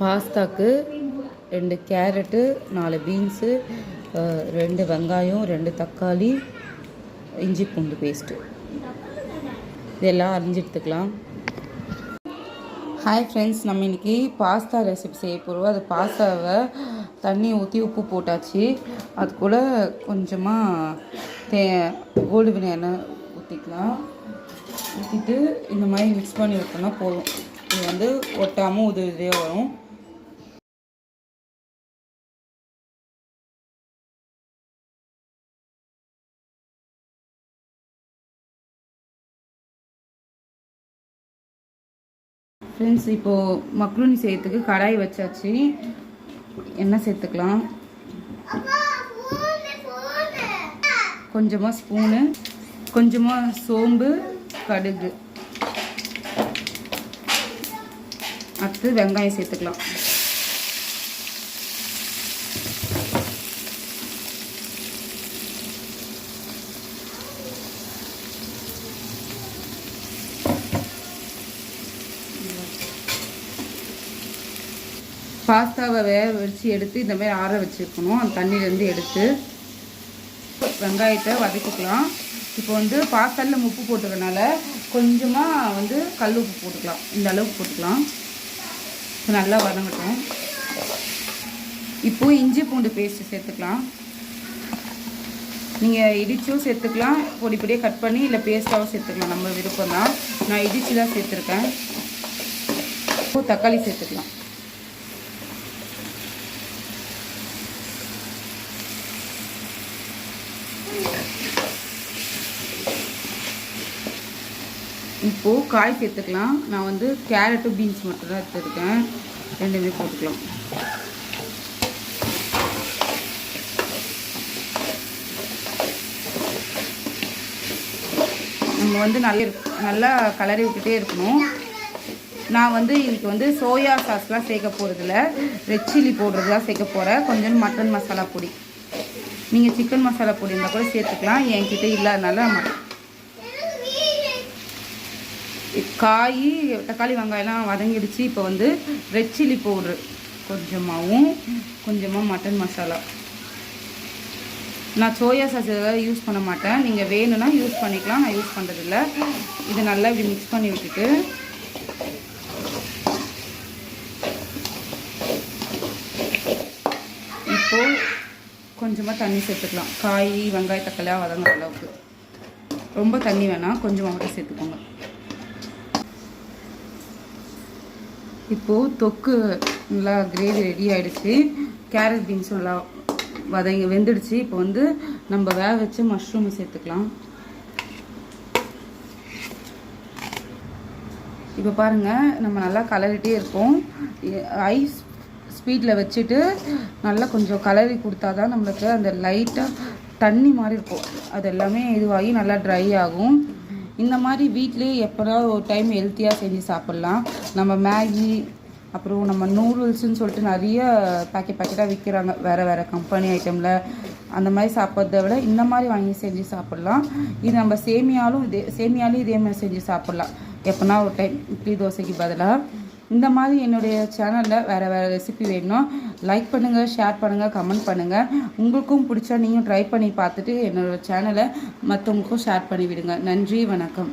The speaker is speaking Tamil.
பாஸ்தாக்கு ரெண்டு கேரட்டு நாலு பீன்ஸு ரெண்டு வெங்காயம் ரெண்டு தக்காளி இஞ்சி பூண்டு பேஸ்ட்டு. இதெல்லாம் அரிஞ்சு எடுத்துக்கலாம். ஹாய் ஃப்ரெண்ட்ஸ் நம்ம இன்றைக்கி பாஸ்தா ரெசிபி செய்ய போகிறோம் அது பாஸ்தாவை தண்ணி ஊற்றி உப்பு போட்டாச்சு. அது கூட கொஞ்சமாக தே கோல்டு வினை எண்ணெய் ஊற்றிக்கலாம் ஊற்றிட்டு இந்த மாதிரி மிக்ஸ் பண்ணி விட்டோம்னா போதும். இது வந்து ஒட்டாமல் உதவியாக வரும். ஃப்ரெண்ட்ஸ் இப்போது மக்ரூனி செய்யறதுக்கு கடாய் வச்சாச்சு. எண்ணெய் சேர்த்துக்கலாம்? கொஞ்சமாக ஸ்பூனு கொஞ்சமாக சோம்பு கடுகு. அடுத்து வெங்காயம் சேர்த்துக்கலாம். பாஸ்தாவை வேக வச்சு எடுத்து இந்த மாதிரி ஆற வச்சுருக்கணும். அந்த தண்ணியிலேருந்து எடுத்து வெங்காயத்தை வதக்கிக்கலாம். இப்போ வந்து பாஸ்தாவில் உப்பு போட்டுக்கிறனால கொஞ்சமாக வந்து கல் உப்பு போட்டுக்கலாம். இந்த அளவுக்கு போட்டுக்கலாம். இப்போ நல்லா வதங்கட்டும். இப்போ இஞ்சி பூண்டு பேஸ்ட்டு சேர்த்துக்கலாம். நீங்கள் இடிச்சும் சேர்த்துக்கலாம். பொடி பொடியாக கட் பண்ணி இல்லை பேஸ்ட்டாகவும் சேர்த்துக்கலாம். நம்ம விருப்பம் தான் நான் இடிச்சு தான் சேர்த்துருக்கேன். இப்போது தக்காளி சேர்த்துக்கலாம். இப்போது காய் சேர்த்துக்கலாம். நான் வந்து கேரட்டும் பீன்ஸ் மட்டும் தான் எடுத்துருக்கேன். ரெண்டுமே போட்டுக்கலாம். நம்ம வந்து நல்ல நல்லா கலரி விட்டுட்டே இருக்கணும். நான் வந்து இதுக்கு வந்து சோயா சாஸ்லாம் சேர்க்க போகிறதில்ல ரெட் சில்லி போடுறது தான் சேர்க்க போகிறேன் கொஞ்சம் மட்டன் மசாலா பொடி. நீங்கள் சிக்கன் மசாலா பொடி இருந்தால் கூட சேர்த்துக்கலாம். என்கிட்ட இல்லாதனால ம- காய் தக்காளி வெங்காயம்லாம் வதங்கிடுச்சு. இப்போ வந்து ரெட் சில்லி பவுட்ரு கொஞ்சமாகவும் கொஞ்சமாக மட்டன் மசாலா நான் சோயா சாஸ் எதாவது யூஸ் பண்ண மாட்டேன். நீங்கள் வேணும்னா யூஸ் பண்ணிக்கலாம். நான் யூஸ் பண்ணுறதில்ல இது நல்லா இப்படி மிக்ஸ் பண்ணி விட்டுட்டு இப்போ கொஞ்சமாக தண்ணி சேர்த்துக்கலாம். காய் வெங்காய தக்காளியாக வதங்குற அளவுக்கு. ரொம்ப தண்ணி வேணாம் கொஞ்சமாக மட்டும் சேர்த்துக்கோங்க. இப்போது தொக்கு நல்லா கிரேவி ரெடி ஆகிடுச்சு கேரட் பீன்ஸ் நல்லா வதங்கி வெந்துடுச்சு. இப்போ வந்து நம்ம வேக வச்சு மஷ்ரூமை சேர்த்துக்கலாம். இப்போ பாருங்கள் நம்ம நல்லா கலரிட்டே இருக்கோம். ஐஸ் ஸ்பீடில் வச்சுட்டு நல்லா கொஞ்சம் கலரி கொடுத்தா தான் நம்மளுக்கு அந்த லைட்டாக தண்ணி மாதிரி இருக்கும். அது எல்லாமே இதுவாகி நல்லா ட்ரை ஆகும். இந்த மாதிரி வீட்டிலே எப்போதாவது ஒரு டைம் ஹெல்த்தியாக செஞ்சு சாப்பிட்லாம். நம்ம மேகி அப்புறம் நம்ம நூடுல்ஸுன்னு சொல்லிட்டு நிறைய பேக்கெட் பேக்கெட்டாக விற்கிறாங்க வேறு வேறு கம்பெனி ஐட்டமில் அந்த மாதிரி சாப்பிட்றத விட இந்த மாதிரி வாங்கி செஞ்சு சாப்பிட்லாம். இது நம்ம சேமியாலும் இதே சேமியாலையும் இதே மாதிரி செஞ்சு சாப்பிட்லாம். எப்போனா ஒரு டைம் இட்லி தோசைக்கு பதிலாக இந்த மாதிரி என்னுடைய சேனலில் வேறு வேறு ரெசிபி வேணும். லைக் பண்ணுங்கள் ஷேர் பண்ணுங்கள் கமெண்ட் பண்ணுங்கள் உங்களுக்கும் பிடிச்சா நீங்கள் ட்ரை பண்ணி பார்த்துட்டு என்னோடய சேனலை மற்றவங்களுக்கும் ஷேர் பண்ணி விடுங்க நன்றி வணக்கம்.